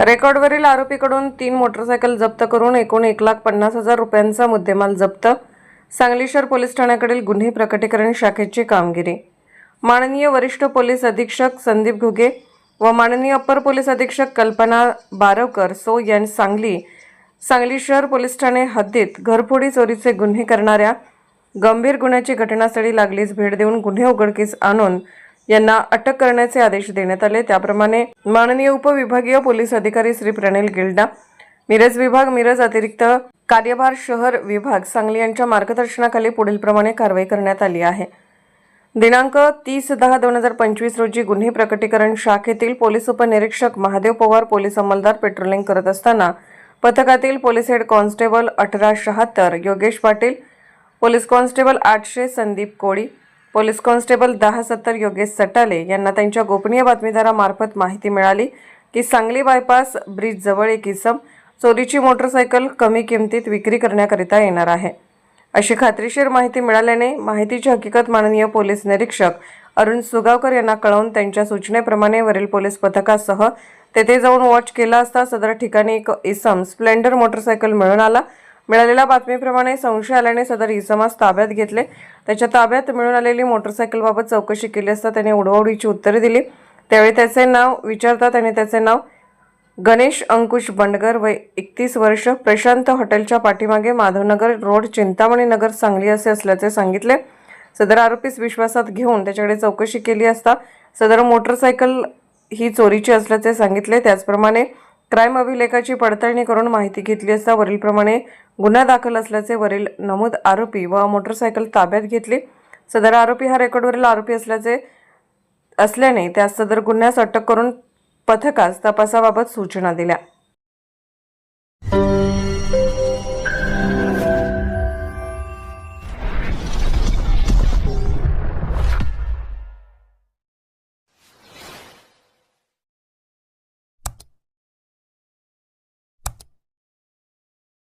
रेकॉर्डवरील आरोपीकडून तीन मोटरसायकल जप्त करून एकूण एक लाख पन्नास हजार रुपयांचा मुद्देमाल जप्त. सांगली शहर पोलीस ठाण्याकडील गुन्हे प्रकटीकरण शाखेची कामगिरी. माननीय वरिष्ठ पोलीस अधीक्षक संदीप घुगे व माननीय अप्पर पोलीस अधीक्षक कल्पना बारवकर सो यांनी सांगली सांगली शहर पोलीस ठाणे हद्दीत घरफोडी चोरीचे गुन्हे करणाऱ्या गंभीर गुन्ह्याची घटनास्थळी लागलीच भेट देऊन गुन्हे उघडकीस आणून यांना अटक करण्याचे आदेश देण्यात आले. त्याप्रमाणे माननीय उपविभागीय पोलीस अधिकारी श्री प्रणिल गिल्डा मिरज विभाग मिरज अतिरिक्त कार्यभार शहर विभाग सांगली यांच्या मार्गदर्शनाखाली पुढील प्रमाणे कारवाई करण्यात आली आहे. दिनांक तीस दहा दोन हजार पंचवीस रोजी गुन्हे प्रकटीकरण शाखेतील पोलीस उपनिरीक्षक महादेव पवार पोलीस अंमलदार पेट्रोलिंग करत असताना पथकातील पोलीस हेड कॉन्स्टेबल अठरा शहात्तर योगेश पाटील पोलीस कॉन्स्टेबल आठशे संदीप कोळी पोलीस कॉन्स्टेबल दहा सत्तर योगेश सटाले यांना त्यांच्या गोपनीय बातमीदारामार्फत माहिती मिळाली की सांगली बायपास ब्रिज जवळ एक इसम चोरीची मोटरसायकल कमी किमतीत विक्री करण्याकरिता येणार आहे. अशी खात्रीशीर माहिती मिळाल्याने माहितीची हकीकत माननीय पोलीस निरीक्षक अरुण सुगावकर यांना कळवून त्यांच्या सूचनेप्रमाणे वरील पोलीस पथकासह तेथे जाऊन वॉच केला असता सदर ठिकाणी एक इसम स्प्लेंडर मोटरसायकल मिळून आला. मिळालेल्या बातमीप्रमाणे संशय आल्याने सदर इसमास ताब्यात घेतले. त्याच्या ताब्यात मिळून आलेली मोटरसायकलबाबत चौकशी केली असता त्याने उडवाउडीची उत्तरे दिली. त्यावेळी त्याचे नाव विचारता त्याने त्याचे नाव गणेश अंकुश बंडगर वय एकतीस वर्ष प्रशांत हॉटेलच्या पाठीमागे माधवनगर रोड चिंतामणी नगर सांगली असे असल्याचे सांगितले. सदर आरोपीस विश्वासात घेऊन त्याच्याकडे चौकशी केली असता सदर मोटरसायकल ही चोरीची असल्याचे सांगितले. त्याचप्रमाणे क्राईम अभिलेखाची पडताळणी करून माहिती घेतली असता वरीलप्रमाणे गुन्हा दाखल असल्याचे वरील नमूद आरोपी व मोटरसायकल ताब्यात घेतली. सदर आरोपी हा रेकॉर्डवरील आरोपी असल्याचे असल्याने त्या सदर गुन्ह्यास अटक करून पथकास तपासाबाबत सूचना दिल्या.